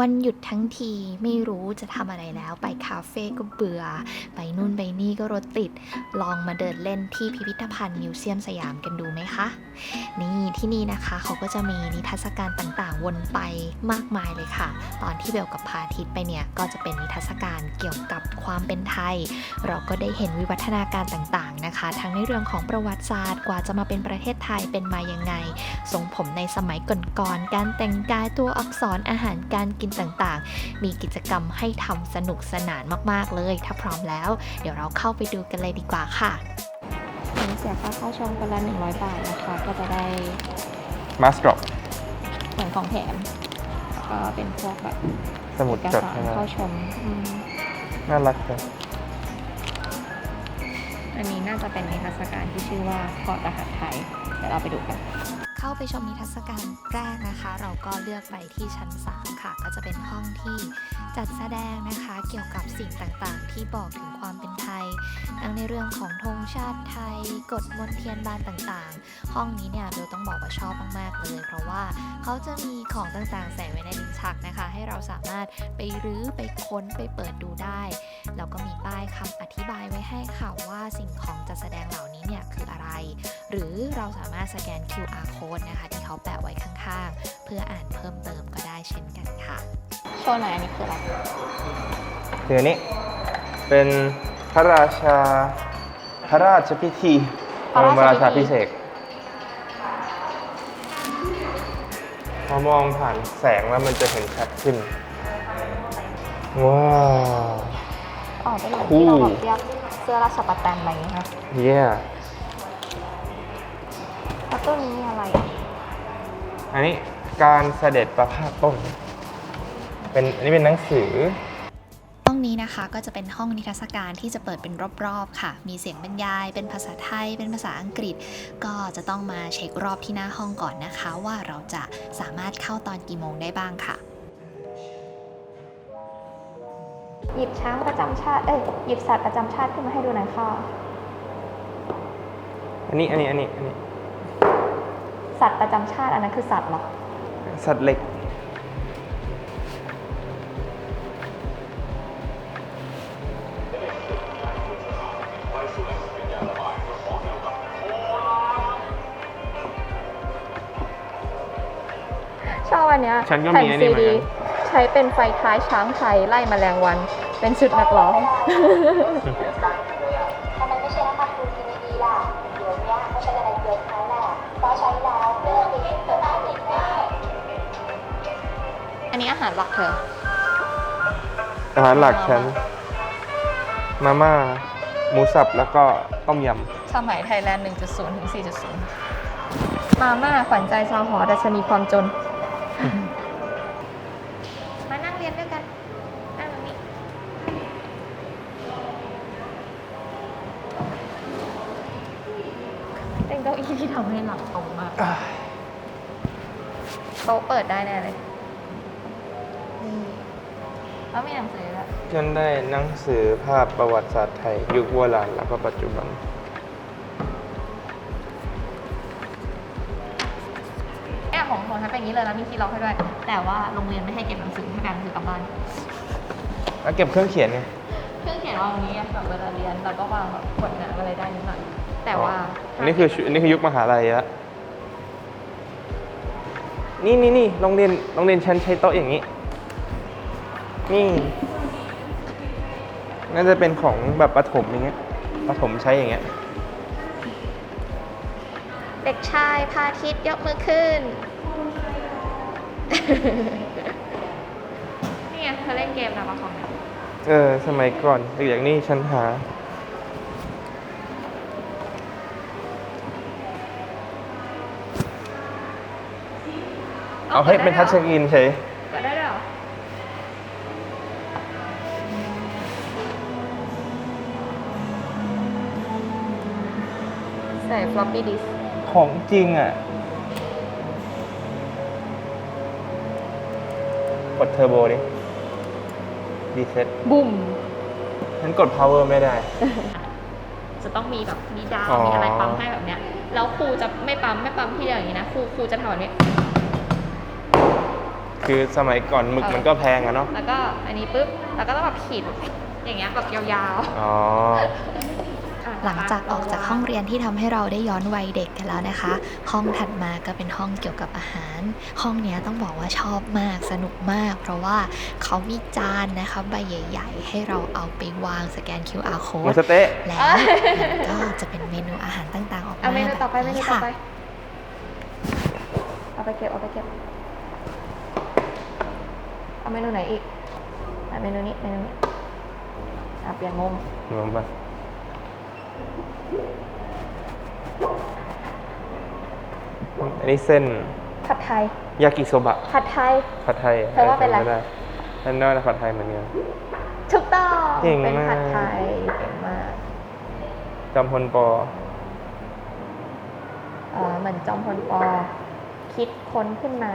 วันหยุดทั้งทีไม่รู้จะทำอะไรแล้ว ไปคาเฟ่ก็เบื่อ ไปนู่นไปนี่ก็รถติด ลองมาเดินเล่นที่พิพิธภัณฑ์มิวเซียมสยามกันดูไหมคะ นี่ที่นี่นะคะเขาก็จะมีนิทรรศการต่างๆ วนไปมากมายเลยค่ะ ตอนที่เบลกับพาทิตไปเนี่ย ก็จะเป็นนิทรรศการเกี่ยวกับความเป็นไทย เราก็ได้เห็นวิวัฒนาการต่างๆนะคะ ทั้งในเรื่องของประวัติศาสตร์กว่าจะมาเป็นประเทศไทยเป็นมายังไงทรงผมในสมัยก่อนๆการแต่งกายตัวอักษรอาหารการกินต่างๆ มีกิจกรรมให้ทำสนุกสนานมากๆเลย ถ้าพร้อมแล้ว เดี๋ยวเราเข้าไปดูกันเลยดีกว่าค่ะวันนี้เสียค่าเข้าชมคนละ100 บาทนะคะ ก็จะได้มาสกรอบเหมือนของแถมแล้วก็เป็นพวกแบบสมุดเอกจดสารใช่ไหมเข้าชมอืมน่ารักจังอันนี้น่าจะเป็นนิทรรศการที่ชื่อว่าถอดรหัสไทย เดี๋ยวเราไปดูกัน เข้าไปชมนิทรรศการแรกนะคะ เราก็เลือกไปที่ชั้น 3 ค่ะ ก็จะเป็นห้องที่จัดแสดงนะคะเกี่ยวกับสิ่งต่างๆ ที่บอกถึงความเป็นไทยทั้งในเรื่องของธงชาติไทย กฎมนเทียนบานต่างๆ ห้องนี้เนี่ยเบลต้องบอกว่าชอบมากๆเลย เพราะว่าเขาจะมีของต่างๆ ใส่ไว้ในลิ้นชักนะคะ ให้เราสามารถไปรื้อไปค้นไปเปิดดูได้ แล้วก็มีป้ายคำอธิบายไว้ให้ค่ะว่าสิ่งของจัดแสดงเหล่านี้เนี่ยคืออะไร หรือเราสามารถสแกน QR code นะคะ ที่เขาแปะไว้ข้างๆ เพื่ออ่านเพิ่มเติมก็ได้เช่นกันค่ะ โชว์หน่อยอันนี้คืออะไรคืออันนี้เป็นพระราชาพระราชพิธีพระราชพิธีบมราชาพิเศษกพอมองผ่านแสงแล้วมันจะเห็นชัดขึ้น ว้าวอ๋อเป็นเหมือนคู่ที่เราแบบเรียกเสื้อราชประแตนอะไรอย่างเงี้ยค่ะเย้แล้ว ตัวนี้มีอะไรอะอันนี้การเสด็จประพาสต้น เป็นอันนี้เป็นหนังสือ ห้องนี้นะคะก็จะเป็นห้องนิทรรศการที่จะเปิดเป็นรอบๆค่ะ มีเสียงบรรยาย เป็นภาษาไทย เป็นภาษาอังกฤษ ก็จะต้องมาเช็ครอบที่หน้าห้องก่อนนะคะ ว่าเราจะสามารถเข้าตอนกี่โมงได้บ้างค่ะ หยิบช้างประจำชาติ เอ้ย หยิบสัตว์ประจำชาติขึ้นมาให้ดูหน่อยค่ะ อันนี้อันนี้อันนี้อันนี้ สัตว์ประจำชาติอันนั้นคือสัตว์เหรอสัตว์เล็ก ชอบอันเนี้ยฉันก็มีแผ่อันนี้เหมือนกันใช้เป็นไฟท้ายช้างไทยไล่แมลงวัน เป็นชุดนักร้อง หารหลักเธอ อาหารหลักฉัน มาม่า หมูสับ แล้วก็ต้มยสมัยไทยแลนด์ 1.0 ถึง 4.0 มาม่าขวัญใจชาวหอดัชนีความจน มานั่งเรียนด้วยกัน นั่งตรงนี้ เป็นเก้าอี้ที่ทำให้หลับตรงมากำ โต๊ะเปิดได้แน่เลยนี่ แล้วมีหนังสือด้วยฉันได้หนังสือภาพประวัติศาสตร์ไทย ยุคโบราณแล้วก็ปัจจุบัน แอบของของฉันเป็นอย่างนี้เลยแล้วมีที่ล็อกให้ด้วย แต่ว่าโรงเรียนไม่ให้เก็บหนังสือให้การหนังสือกลับบ้าน แล้วเก็บเครื่องเขียนไง เครื่องเขียนวางตรงนี้ไงแบบเวลาเรียนเราก็วางแบบขวดน้ำอะไรได้นิดหน่อย แต่ว่าอันนี้คือชุอันนี้คือยุคมหาลัยละนี่นี่นี่โรงเรียนโรงเรียนฉันใช้โต๊ะอย่างนี้ นี่น่าจะเป็นของแบบประถมอย่างเงี้ยประถมใช้อย่างเงี้ย เด็กชายพาทิตย์ยกมือขึ้น นี่ไงเธอเล่นเกมนะมาของเออ สมัยก่อนอย่างนี้ฉันหา เอาให้เป็นทัชสกรีนเฉย floppy disk ของจริงอะ กดเทอร์โบดิดีเซ็ตบุ่มฉันกด power ไม่ได้ จะต้องมีแบบมีดาว อ๋อ มีอะไรปั๊มให้แบบเนี้ย แล้วครูจะไม่ปั๊มไม่ปั๊มที่เดียวอย่างนี้นะ ครูครูจะทำแบบนี้ คือสมัยก่อนหมึกมันก็แพงอะเนาะแล้วก็อันนี้ปุ๊บ แล้วก็ต้องแบบขีดอย่างเงี้ยแบบยาวอ๋อๆ หลังจากออกจากห้องเรียนที่ทำให้เราได้ย้อนวัยเด็กกันแล้วนะคะ ห้องถัดมาก็เป็นห้องเกี่ยวกับอาหาร ห้องเนี้ยต้องบอกว่าชอบมากสนุกมาก เพราะว่าเขามีจานนะคะใบใหญ่ ๆ ให้เราเอาไปวางสแกน QR หมู code สะเต๊ะแล้วมันก็จะเป็นเมนูอาหารต่างๆออกมาเอาเมนูต่อไปแบบเมนูนี้ต่อค่ะไปเอาไปเก็บเอาไปเก็บเอาเมนูไหนอีกอะเมนูนี้เมนูนี้อะเปลี่ยนมุมรวมปะ อันนี้เส้นผัดไทย ยากิโซบะ ผัดไทย ผัดไทยเธอว่าเป็นอะไรจำม่ด้นั่นน่าจะผัดไทยเหมือนกัน ถูกต้องเก่งเป็นมาก ผัดไทยเก่งมากจำพลปอเอ่อเหมือนจอมพลปอคิดค้นขึ้นมา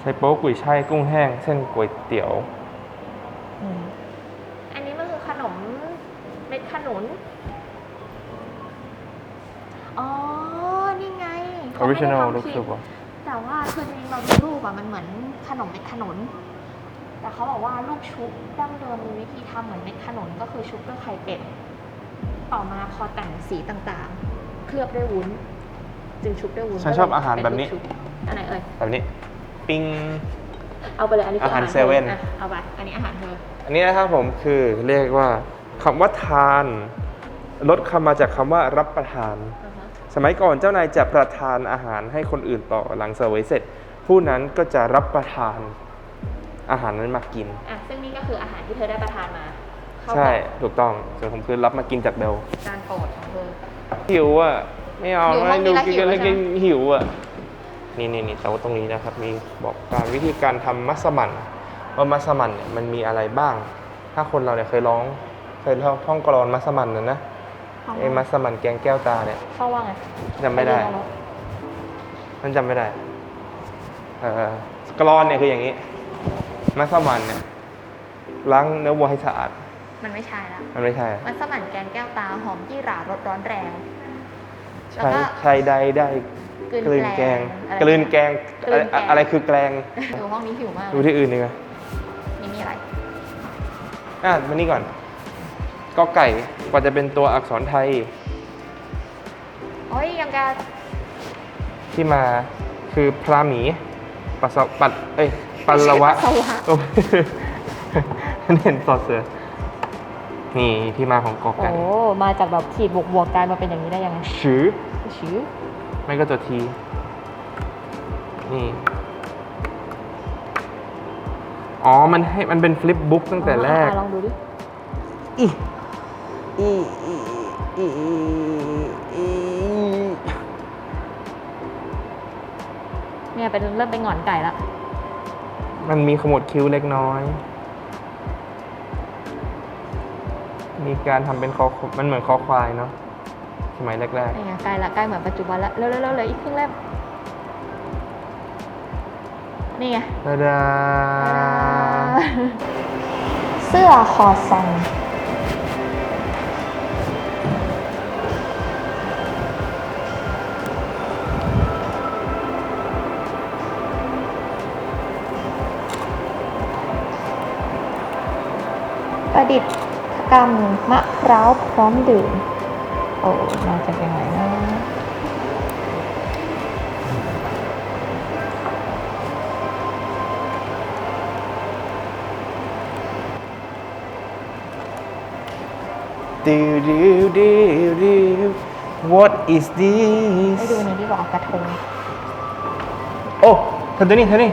ใช้โป๊กุยช่ายกุ้งแห้ง เส้นก๋วยเตี๋ยว อืมอันนี้มันคือขนมเม็ดขนุน อ๋อ นี่ไงเขาไม่ได้ original ทำรู้ผิดสึกว่าแต่ว่าคือจริงๆเราดูรูปอะมันเหมือนขนมเม็ดขนุน แต่เขาบอกว่าลูกชุบดั้งเดิมมีวิธีทำเหมือนเม็ดขนุนก็คือชุบด้วยไข่เป็ด ต่อมาพอแต่งสีต่างๆ เคลือบด้วยวุ้น จึงชุบด้วยวุ้นฉันชอบอาหารแบบนี้เป็ลูกชุอันไหนเอ่ย แบบนี้ ปิ้ง เอาไปเลยอันนี้คือาหารธเซเว่น อะเอาไปอันนี้อาหารเธออันนี้นะครับผมคือเรียกว่าคำว่าทาน ลดคำมาจากคำว่ารับประทานอือฮะสมัยก่อนเจ้านายจะประทานอาหารให้คนอื่นต่อหลังเสวยเสร็จ ผู้นั้นก็จะรับประทานอาหารนั้นมากิน อะซึ่งนี่ก็คืออาหารที่เธอได้ประทานมาเข้าใช่กับถูกต้องส่วนผมคือรับมากินจากเบลจานโปรดของเธอ หิวอะไม่เอาอยู่ห้ไม่องนี้ดูแล้วกินหิวกันแล้วใช่กิไหมนหิวอะ นี่นี่นี่แต่ว่าตรงนี้นะครับ มีบอกการวิธีการทำมัสมั่นว่ามัสมั่นเนี่ยมันมีอะไรบ้าง ถ้าคนเราเนี่ยเคยร้องเคยท่องกรอนมัสมั่นนะนะไอ้มัสมั่นแกงแก้วตาเนี่ยเข้าว่าไงจำไม่ได้ปลองมันจำไม่ได้เอ่อกรอนเนี่ยคืออย่างนี้ มัสมั่นเนี่ยล้างเนื้อวัวให้สะอาด มันไม่ใช่ละมันไม่ใช่ มันสมั่นแกงแก้วตาหอมยี่หร่ารสร้อนแรงแล้วใช้ก็ใช้ใดได้ กลืนกลืนแกงอะไรกลืนแกงกลืนแกงอะไรอะไรคือแกลงอยู่ห้องนี้หิวมากดูที่อื่นดีกว่านี่มีอะไรอะมานี่ก่อนก็ไก่กว่าจะเป็นตัวอักษรไทยโอ้ยยังกาที่มาคือพระหมีปัสสาวปัดเอ้ยปัลละวะปัสสาวะโอ้เห็นสอดเสือนี่ที่มาของกอไก่โอ้มาจากแบบขีดบวกบวกกลายมาเป็นอย่างนี้ได้ยังไงชื่อชื่อ ไม่ก็ตัวทีนี่อ๋อ มันให้มันเป็นฟลิปบุ๊กตั้งแต่แรกอะลองดูดิ อีอีอีอีอีเนี่ยเป็นเริ่มเป็นหงอนไก่ละ มันมีขมวดคิ้วเล็กน้อย มีการทำเป็นคอ มันเหมือนคอควายเนาะ สมัยแรก นี่ไงใกล้ละใกล้เหมือนปัจจุบันละเร็วๆๆเหลยอีกครึ่งเล่มนี่ไง ๆ ตาดา เสื้อคอซังประดิษฐ์กรรมมะพร้าวพร้อมดื่ม โอ้มาจากยังไงนะดิวดิวดิวดิว What is ไปดู this นี้ดีกว่ากระทงโอ้เธอตัวนี้เธอนี่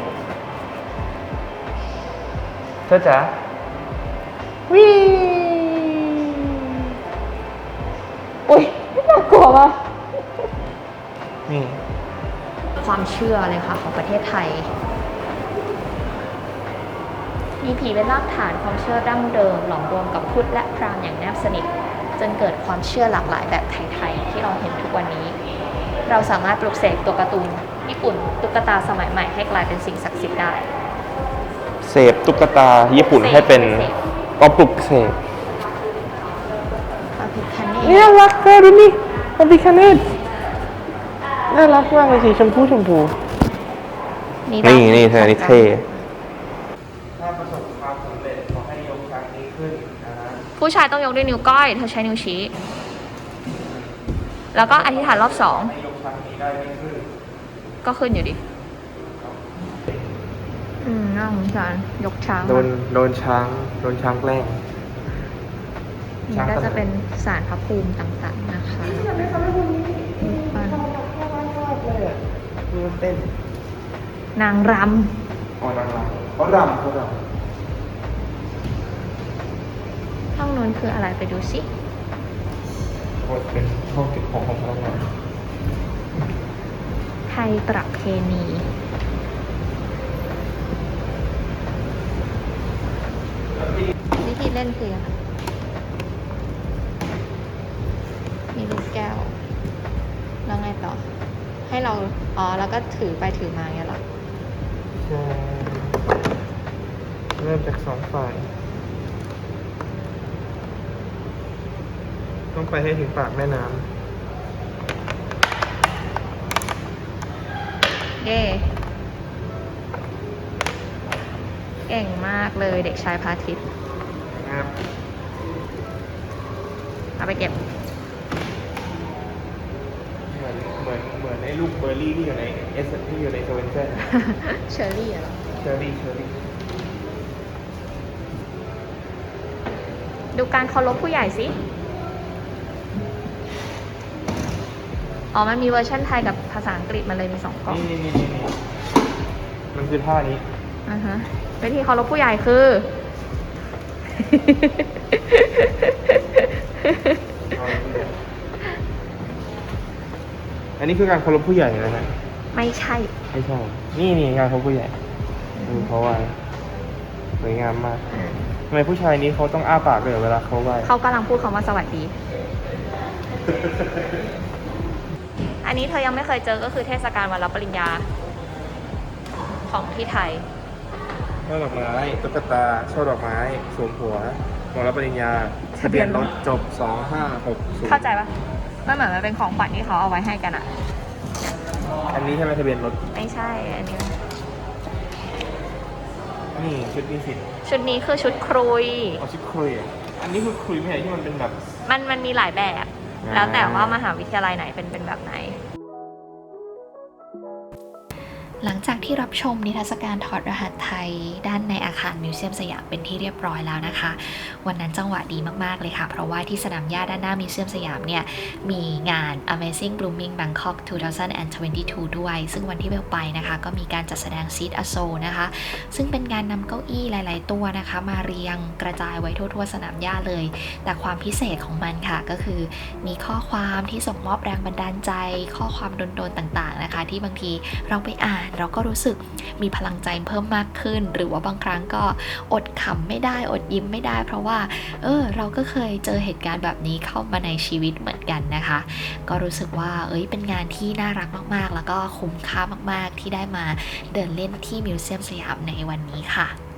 เธอจ๋าวิ อุ้ยน่ากลัวมากนี่ ความเชื่อเลยค่ะของประเทศไทย มีผีเป็นรากฐานความเชื่อดั้งเดิม หลอมรวมกับพุทธและพราหมณ์อย่างแนบสนิท จนเกิดความเชื่อหลากหลายแบบไทยๆที่เราเห็นทุกวันนี้ เราสามารถปลุกเสกตัวการ์ตูนญี่ปุ่นตุ๊กตาสมัยใหม่ให้กลายเป็นสิ่งศักดิ์สิทธิ์ได้ เสพตุ๊กตาญี่ปุ่นเสพให้เป็นเสพก็ปลุกเสกพระพิคเนนี่ศรักเธอดูนี่พระพิคเนตน่ารักมากเลยสีชมพูชมพู นี่นี่ปะนี่เธอนี่เท่ถ้าประสบความสำเร็จขอให้ยกครั้งนี้ขึ้นนะฮะผู้ชายต้องยกด้วยนิ้วก้อย เธอใช้นิ้วชี้ แล้วก็อธิษฐานรอบสอง ให้ยกครั้งนี้ได้ไม่ขึ้นก็ขึ้นอยู่ดิ อืมน่าสงสารยกช้างโดนโดนช้าง โดนช้างแกล้ง นี่ก็จะเป็นสารพระภูมิต่างๆนะคะปั้นคือเต้นนางรอ๋อนางรำเขารำเขารำห้องนู้นคืออะไรไปดูสิำโคตรเป็นห้องเก็บของของพนักงานไทยประเพณีวิธีเล่นคือยังไงมีลูกแก้ว แล้วไงต่อให้เรา อ๋อ แล้วก็ถือไปถือมาอย่างเงี้ยเหรอ ใช่ เริ่มจากสองฝ่าย ต้องไปให้ถึงปากแม่น้เย่เก่งมากเลยเด็กชายพาทิตย์ำนะครับ เอาไปเก็บ เหมือนเหมือนเหมือนไอ้ลูกเบอร์รี่ที่อยู่ในเอสที่อยู่ในโซเวนเซนเชอร์รี่เหรอ เชอร์รี่เชอร์รี่ดูการเคารพผู้ใหญ่สิ อ๋อ มันมีเวอร์ชันไทยกับภาษาอังกฤษมันเลยมีสองกล่อง นี่นี่นี่นี่มันคือท่านี้ อ่าฮะวิธีเคารพผู้ใหญ่คือ อันนี้คือการเคารพผู้ใหญ่นะฮะไม่ใช่ ไม่ใช่ นี่นี่งานเคารพผู้ใหญ่ดูเพราะว่าสวยงามมากทำไมผู้ชายนี้เขาต้องอ้าปากเลยเหรอเวลาเขาไหว้เขากำลังพูดคำว่าสวัสดี อันนี้เธอยังไม่เคยเจอก็คือเทศกาลวันรับปริญญา ของที่ไทยช่อดอกไม้ตุ๊กตาช่อดอกไม้สวมหัวมองรับปริญญาทะเบียนรถจบสองห้าหกศูนเข้าย์ใจปะ มันเหมือนมันเป็นของขวัญที่เขาเอาไว้ให้กันอะอันนี้ใช่ไหมทะเบียนรถ ไม่ใช่ อันนี้ นี่ชุดนิสิตชุดนี้คือชุดครุย เอาชุดครุยอะอันนี้คือครุยไม่ใช่ที่มันเป็นแบบ มันมันมีหลายแบบอ่าแล้วแต่ว่ามหาวิทยาลัยไหนเป็นเป็นแบบไหน หลังจากที่รับชมนิทรรศการถอดรหัสไทย ด้านในอาคารมิวเซียมสยามเป็นที่เรียบร้อยแล้วนะคะ วันนั้นจังหวะดีมากๆเลยค่ะ เพราะว่าที่สนามหญ้าด้านหน้ามิวเซียมสยามเนี่ย มีงาน Amazing Blooming Bangkok 2022 ด้วย ซึ่งวันที่เบลไปนะคะ ก็มีการจัดแสดง Seed a s o นะคะ ซึ่งเป็นการนำเก้าอี้หลาย ๆ ตัวนะคะ มาเรียงกระจายไว้ทั่ว ๆ สนามหญ้าเลย แต่ความพิเศษของมันค่ะก็คือ มีข้อความที่ส่งมอบแรงบันดาลใจ ข้อความโดนๆต่าง ๆ นะคะ ที่บางทีเราไปอ่านเราก็รู้สึกมีพลังใจเพิ่มมากขึ้น หรือว่าบางครั้งก็อดขำไม่ได้อดยิ้มไม่ได้ เพราะว่าเออเราก็เคยเจอเหตุการณ์แบบนี้เข้ามาในชีวิตเหมือนกันนะคะ ก็รู้สึกว่าเอ้ยเป็นงานที่น่ารักมากๆ แล้วก็คุ้มค่ามากๆ ที่ได้มาเดินเล่นที่มิวเซียมสยามในวันนี้ค่ะ